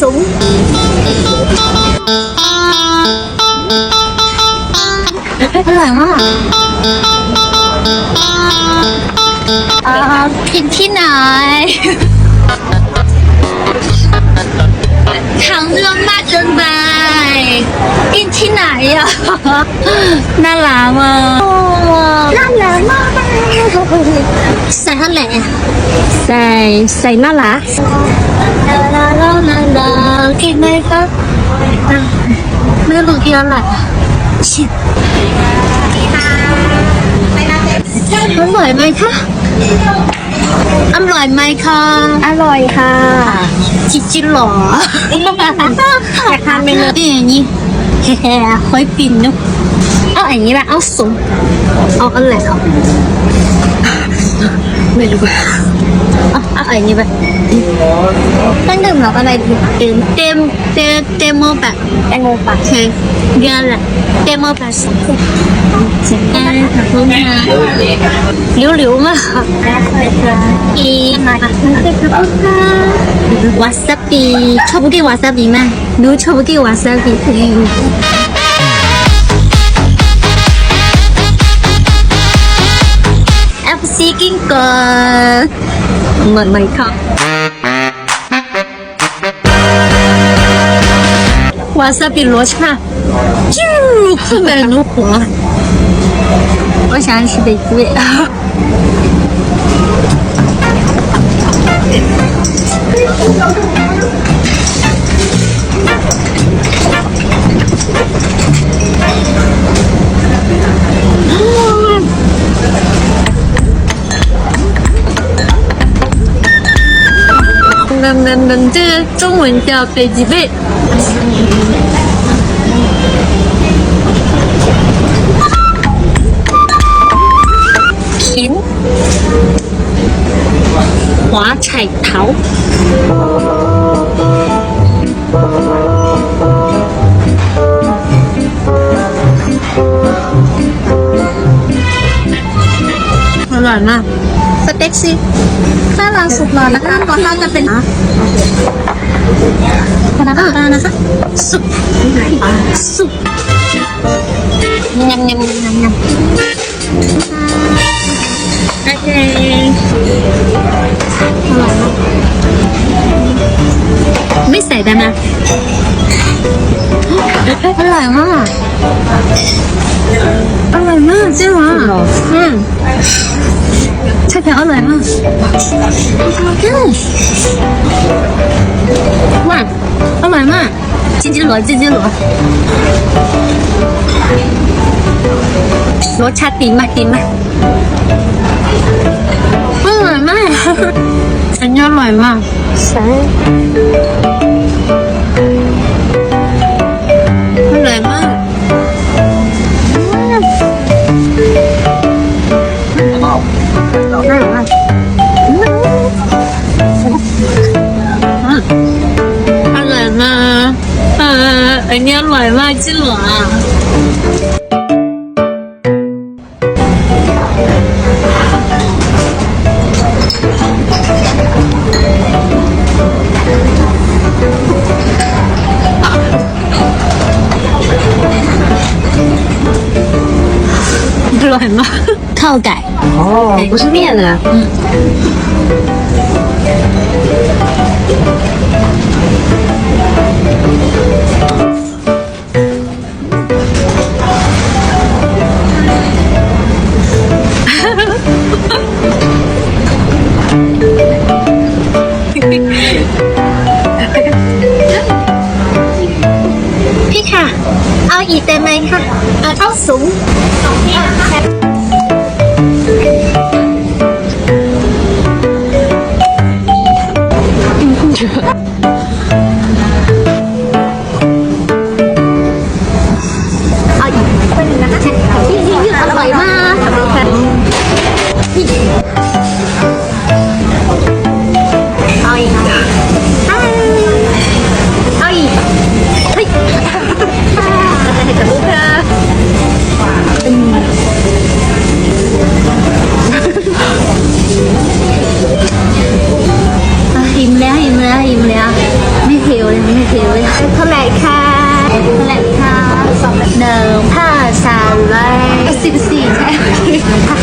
สูงอร่อยมากอ่ากินที่ไหน ทางเรื่องมากเกินไปกินที่ไหนอะ น่ารักมากน่ารักมาก ใส่เท่าไหร่ใส่ใส่น่ารักลาลาลาลาลากินไหมคะอะไม่รู้กินอะไรชิดอร่อยไหมคะอร่อยไหมคะอร่อยค่ะจริงๆหรออยากทานเมนูที่อย่างนี้แฮ่ๆค่อยปิ่นเนุเอาอย่างนี้แหละเอาสูงเอาอะไรเอา ไม่รู้เอาเอาอย่างนี้ไปตั้งดื่มหรออะไรเต็มเต็มเต็มเต็มโมแบบ แตงโมปัก ใช่เดือนละเต็มโมแบบสองใช่ขอบคุณค่ะเหลวๆมากอีมาขอบคุณค่ะวาซาบิชอบกินวาซาบิไหมหนูชอบกินวาซาบิ 鸡精滚，Oh my god！瓦罗刹，就不满如火。我想要吃北极。噔噔噔，这个中文叫飞机杯。甜华彩桃。 อร่อยมากสเต็กซี่ถ้าเราสุกหน่อยนะคะตอนเราจะเป็นนะพนักงานนะคะสุกสุกยำยำยำยำยำโอเคอร่อยมากไม่ใส่ได้ไหมอร่อยมากอร่อยมากจริงเหรออืมใช่แค่อร่อยมาก อืมว้าวอร่อยมากจริงๆเหรอจริงๆเหรอรสชาติดีมากดีมากอร่อยมากอันนี้อร่อยมาก ใช่ 人家软麦筋软。软？改哦，不是面了，嗯。 พี่ค่ะ เอาอีกได้ไหมคะเอาเท่าสูง เท่าไหร่คะเท่าไหร่คะสองหนึ่งห้าสามร้อยสิบสี่ใช่ห้าร้อย